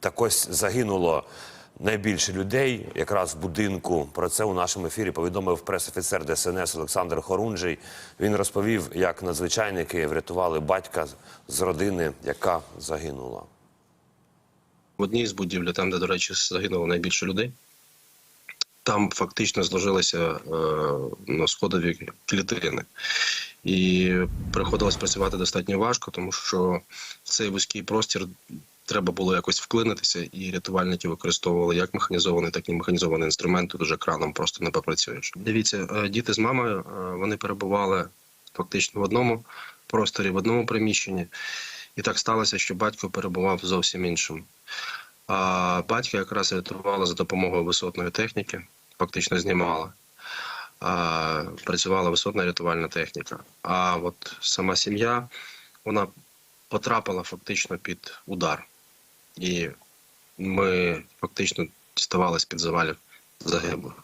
Так ось загинуло найбільше людей якраз в будинку. Про це у нашому ефірі повідомив прес-офіцер ДСНС Олександр Хорунжий. Він розповів, як надзвичайники врятували батька з родини, яка загинула. в одній з будівель, там, де, до речі, загинуло найбільше людей. Там фактично зложилися е, ну, сходові клітини. І приходилось працювати достатньо важко, тому що цей вузький простір треба було якось вклинитися, і рятувальники використовували як механізований, так і механізований інструмент. Тут уже краном просто не попрацюєш. Дивіться, е, діти з мамою е, вони перебували фактично в одному просторі, в одному приміщенні. І так сталося, що батько перебував зовсім іншим. А батька якраз рятувала за допомогою висотної техніки, фактично знімала. А, працювала висотна рятувальна техніка. А от сама сім'я вона потрапила фактично під удар. І ми фактично діставали під завалів загиблих.